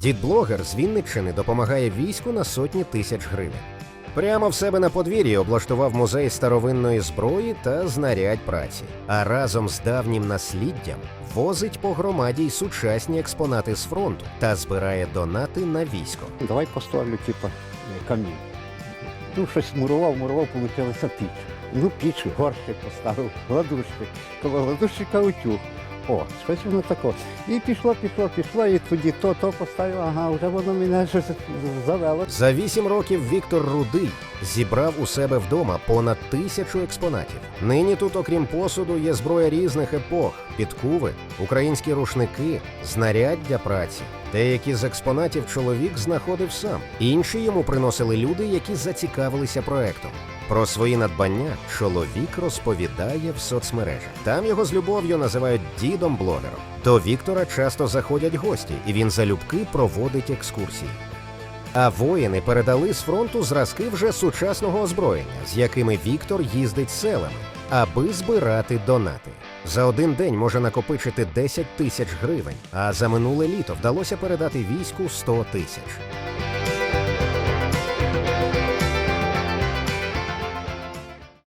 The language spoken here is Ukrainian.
Дід-блогер з Вінниччини допомагає війську на сотні тисяч гривень. Прямо в себе на подвір'ї облаштував музей старовинної зброї та знарядь праці, а разом з давнім насліддям возить по громаді й сучасні експонати з фронту та збирає донати на військо. Давай поставлю, типа, камін. Ну, щось мурував, мурував, получилася піч. Ну, піч, горщик поставив, гладущик. Коло гладущика утюг. О, щось воно таке. І пішло, пішло, пішло, і тоді то, то поставив, ага, вже воно мене завело. За вісім років Віктор Рудий зібрав у себе вдома понад тисячу експонатів. Нині тут, окрім посуду, є зброя різних епох, підкуви, українські рушники, знаряддя праці. Деякі з експонатів чоловік знаходив сам, інші йому приносили люди, які зацікавилися проектом. Про свої надбання чоловік розповідає в соцмережах. Там його з любов'ю називають дідом блогером. До Віктора часто заходять гості, і він залюбки проводить екскурсії. А воїни передали з фронту зразки вже сучасного озброєння, з якими Віктор їздить селами, аби збирати донати. За один день може накопичити 10 тисяч гривень, а за минуле літо вдалося передати війську 100 тисяч.